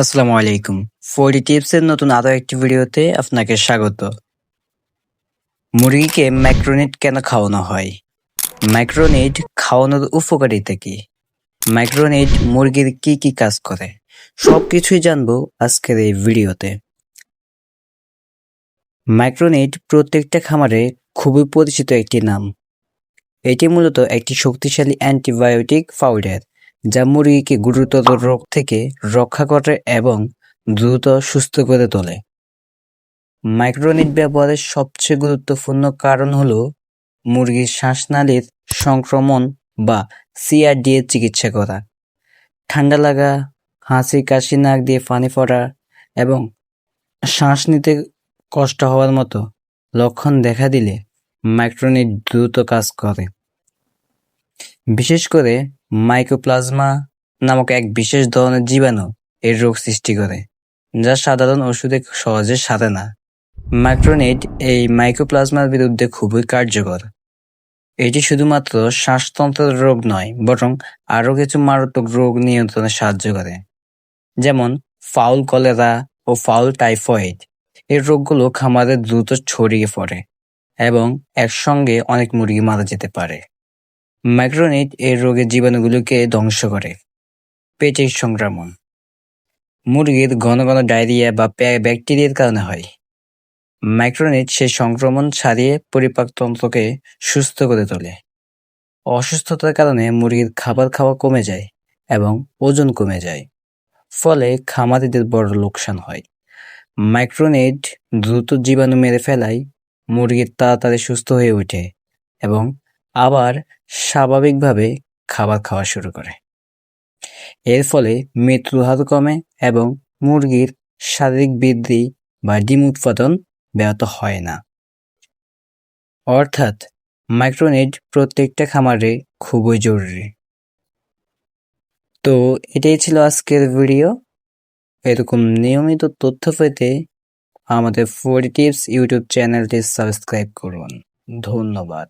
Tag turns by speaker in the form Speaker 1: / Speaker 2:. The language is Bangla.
Speaker 1: আসসালামু আলাইকুম। ফোরটি টিপসের নতুন আরও একটি ভিডিওতে আপনাকে স্বাগত। মুরগিকে ম্যাক্রোনিট কেন খাওয়ানো হয়? ম্যাক্রোনিট খাওয়ানোর উপকারিতা কি? ম্যাক্রোনিট মুরগির কি কি কাজ করে? সবকিছুই জানব আজকের এই ভিডিওতে। ম্যাক্রোনিট প্রত্যেকটা খামারে খুবই পরিচিত একটি নাম। এটি মূলত একটি শক্তিশালী অ্যান্টিবায়োটিক পাউডার। যা মুরগিকে গুরুতর রোগ থেকে রক্ষা করে এবং দ্রুত সুস্থ করে তোলে। মাইক্রোনিট ব্যবহারের সবচেয়ে গুরুত্বপূর্ণ কারণ হল মুরগির শ্বাসনালীর সংক্রমণ বা সিআরডি এর চিকিৎসা করা, ঠান্ডা লাগা, হাসি, কাশি, নাক দিয়ে পানি পড়া এবং শ্বাস নিতে কষ্ট হওয়ার মতো লক্ষণ দেখা দিলে মাইক্রোনিট দ্রুত কাজ করে। বিশেষ করে মাইক্রোপ্লাজমা নামক এক বিশেষ ধরনের জীবাণু এর রোগ সৃষ্টি করে, যা সাধারণ ওষুধে সহজে সারে না। মাইক্রোনিট এই মাইক্রোপ্লাজমার বিরুদ্ধে খুবই কার্যকর। এটি শুধুমাত্র শ্বাসতন্ত্রের রোগ নয়, বরং আরও কিছু মারাত্মক রোগ নিয়ন্ত্রণে সাহায্য করে, যেমন ফাউল কলেরা ও ফাউল টাইফয়েড। এই রোগগুলো খামারে দ্রুত ছড়িয়ে পড়ে এবং একসঙ্গে অনেক মুরগি মারা যেতে পারে। ম্যাক্রোনিট এই রোগের জীবাণুগুলোকে ধ্বংস করে। পেটের সংক্রমণ। মুরগির ঘন ঘন ডায়রিয়া বা ব্যাকটেরিয়ার কারণে হয়। ম্যাক্রোনিট সেই সংক্রমণ ছাড়িয়ে পরিপাকতন্ত্রকে সুস্থ করে তোলে। অসুস্থতার কারণে মুরগির খাবার খাওয়া কমে যায় এবং ওজন কমে যায়। ফলে খামারিদের বড় লোকসান হয়। মাইক্রোনিট দ্রুত জীবাণু মেরে ফেলায় মুরগির তাড়াতাড়ি সুস্থ হয়ে ওঠে এবং আবার স্বাভাবিকভাবে খাবার খাওয়া শুরু করে। এর ফলে মৃত্যুর হার কমে এবং মুরগির শারীরিক বৃদ্ধি বা ডিম উৎপাদন ব্যাহত হয় না। অর্থাৎ মাইক্রোনিট প্রত্যেকটা খামারে খুবই জরুরি। তো এটাই ছিল আজকের ভিডিও। এরকম নিয়মিত তথ্য পেতে আমাদের ফোর টিপস ইউটিউব চ্যানেলটি সাবস্ক্রাইব করুন। ধন্যবাদ।